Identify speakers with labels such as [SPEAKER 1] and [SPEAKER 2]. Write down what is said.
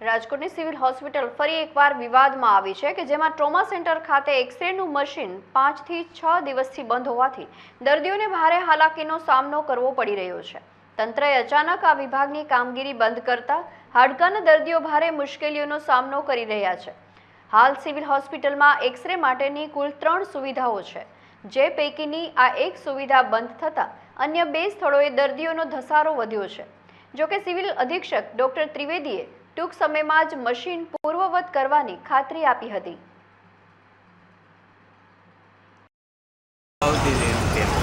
[SPEAKER 1] રાજકોટની civil hospital ફરી એકવાર વિવાદમાં આવી છે કે જેમાં ટ્રોમા સેન્ટર ખાતે એક્સરેનું મશીન પાંચથી છ દિવસથી બંધ હોવાથી દર્દીઓને ભારે હાલાકીનો સામનો કરવો પડી રહ્યો છે. તંત્રએ અચાનક આ વિભાગની કામગીરી બંધ કરતા હાડકાના દર્દીઓ ભારે મુશ્કેલીઓનો સામનો કરી રહ્યા છે. હાલ સિવિલ હોસ્પિટલમાં એક્સરે માટેની કુલ ત્રણ સુવિધાઓ છે. જે પૈકીની આ એક સુવિધા બંધ થતાં અન્ય બે સ્થળોએ દર્દીઓનો ધસારો વધ્યો છે. જોકે સિવિલ અધિક્ષક ડોક્ટર ત્રિવેદીએ ટૂંક સમયમાં જ મશીન પૂર્વવત કરવાની ખાતરી આપી હતી.
[SPEAKER 2] આવતી હતી.